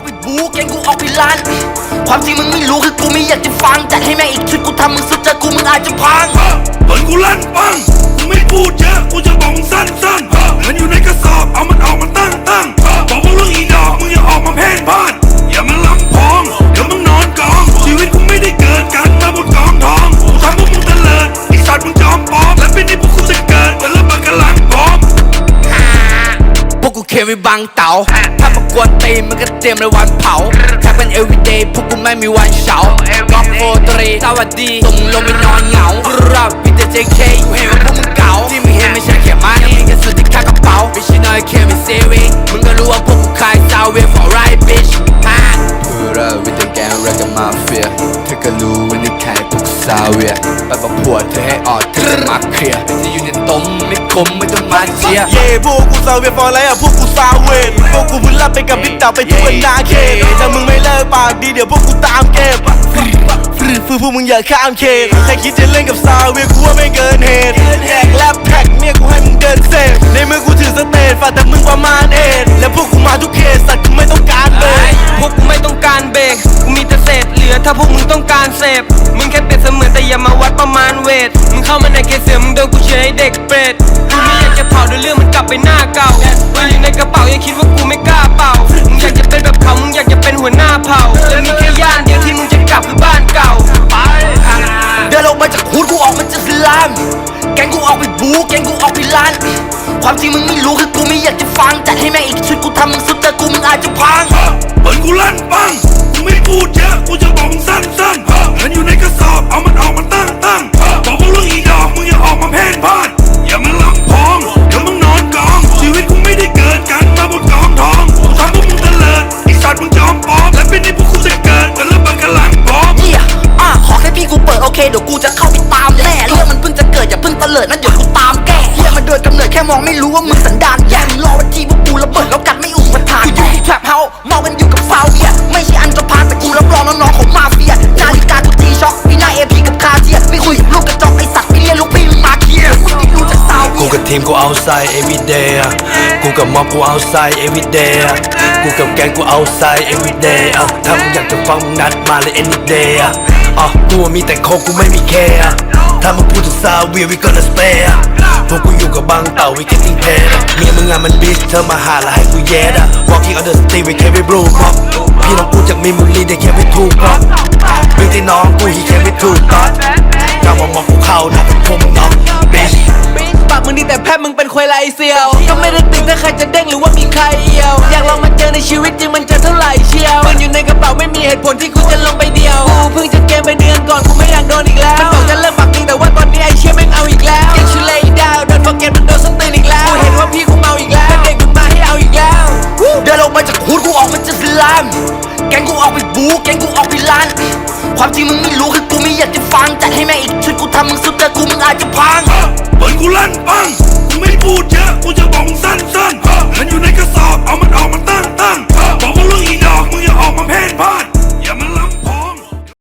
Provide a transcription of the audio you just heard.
กไปบูแกงกูออกไปลันความจริงมึงไม่รู้คือกูไม่อยากจะฟังจัดให้แม่งอีกชุดกูทำมึงสุดใจกูมึงอาจจะพังเปิดกูลั่นปังกูไม่พูดเยอะกูจะบอกมึงสั้นสั้นๆมันอยู่ในกระสอบเอามัน วกกูเควิบังเต๋าถ้าประกวดตีมันก็เตรียมเลยวันเผาถ้าเป็น everyday พวกกูไม่มีวันเฉาก็โฟตรีสวัสดีส่งลงไปนอนเหงารับวิด JK กูเห็นว่าพวกมึงเก่าที่มึงเห็นไม่ใช่แค่มานี่ก็สุดที่ค่ากระเป๋าไม่ใช่น้อยแค่ไม่เซวิงมึงก็รู้ว่าพวกกูขายซาวเวีย for right bitch ฮะ Put up with the gang reggae mafia เธอก็รู้ว่านี่ใครพวกซาเวียไปประพวดเธอให้ออกเธอจะมาเคลียร์จะอยู่ในต้มไม่คมไม่ ต้องมาเชียร์เย่พวกกูซาเวียฟอร์ไรอะพวกกูซาเวนพวกกูเพิ่งรับไปกับบิ๊กเต่าไปทั่วนาเขตถ้ามึงไม่เลิกปากดีเดี๋ยวพวกกูตามเก็บฟรีฟื้พวกมึงอย่าข้ามเขตถ้าคิดจะเล่นกับซาเวียกูว่าไม่เกินเหตุแดกแลบแพ็กเนี่ยกูให้มึงเดินเซฟในมือกูถือสเตทฝากแต่มึงประมาณเอ็ดและพวกกูมาทุกเขตสัตว์กูไม่ต้องการเบรกพวกกูไม่ต้องการเบรกกูมีแต่เศษเหลือถ้าพวกมึงต้องการเสพมึงแค่เปรียบเสมือนแต่อย่ามาวัดประมาณเวทมึงเข้ามาในเขตเสือมึงโดนกูเฉยเด็กเปรต เผาเดี๋ยวเรื่องมันกลับไปหน้าเก่าปืนอยู่ในกระเป๋าอย่าคิดว่ากูไม่กล้าเป่ามึงอยากจะเป็นแบบเขามึงอยากจะเป็นหัวหน้าเผ่าจะมีแค่ย่านเดียวที่มึงจะกลับคือบ้านเก่าเดินออกมาจากฮูดกูออกมาจากสลาม แกงกูออกไปบูแกงกูออกไปลันความจริงมึงไม่รู้คือกูไม่อยากจะฟังจัดให้แม่งอีกชุดกูทำมึงสุดเจอกูมึงอาจจะพังเปิดกูลั่นปัง มองไม่รู้ว่ามึงสันดานแย่มึงรอวันที่พวกกูระเบิดแล้วกัดไม่อุปทานกูอยู่ที่แทรปเฮาส์เมากันอยู่กับซาวเวียไม่ใช่อันจะพานแต่กูรับรองน้องๆของมาเฟียนาฬิกากูตีช็อกพี่นายเอพีกับคาเทียไม่คุยกับลูกกระจอกไอสัตว์ไม่เรียนลูกพี่มึงมาเคลียร์มึงไม่รู้จักซาวเวีกูยกับทีมกู outside everyday อะกูกับม็อบกู outside everyday อะกูกับแกงกู outside everyday อะถ้ามึงอยากจะฟังมึงนัดมาเลย any day อะอะกูมีแต่โคกกูไม่มีแคร์อะ ถ้ามึงพูดถึงซาเวีย we gonna stay อะพวกกูอยู่กับบางเต่า we getting paid อะเมียมึงงานมันบิชเธอมาหาแล้วให้กูแย่อะ walking on the street we can't be blue ครับพี่น้องกูจากมีมูลลีได้แค่ไม่ถูกครับเป็นที่น้องกู he can't be too ครับกลับมามองกูเข้าหน้าเป็นผมน้อง bitch ปากมึงดีแต่แพทย์มึงเป็นควายไรเซียว ก็ไม่ได้ติดถ้าใครจะเด้งหรือว่ามีใครเอียว อยากลองมาเจอในชีวิตจริงมันจะเท่าไหร่เชียวปืนอยู่ในกระเป๋าไม่มีเหตุผลที่กูจะลงไปเดียว กูเพิ่งจะ งกูออกไปบู๊แกงกูออกไปล้าน ความจริงมึงไม่รู้คือกูไม่อยากจะฟังจัดให้แม่อีกชุดกูทำมึงสุดแต่กูมึงอาจจะพังเปิดกูลั่นปังกูไม่พูดเยอะกูจะบอกสั้นๆ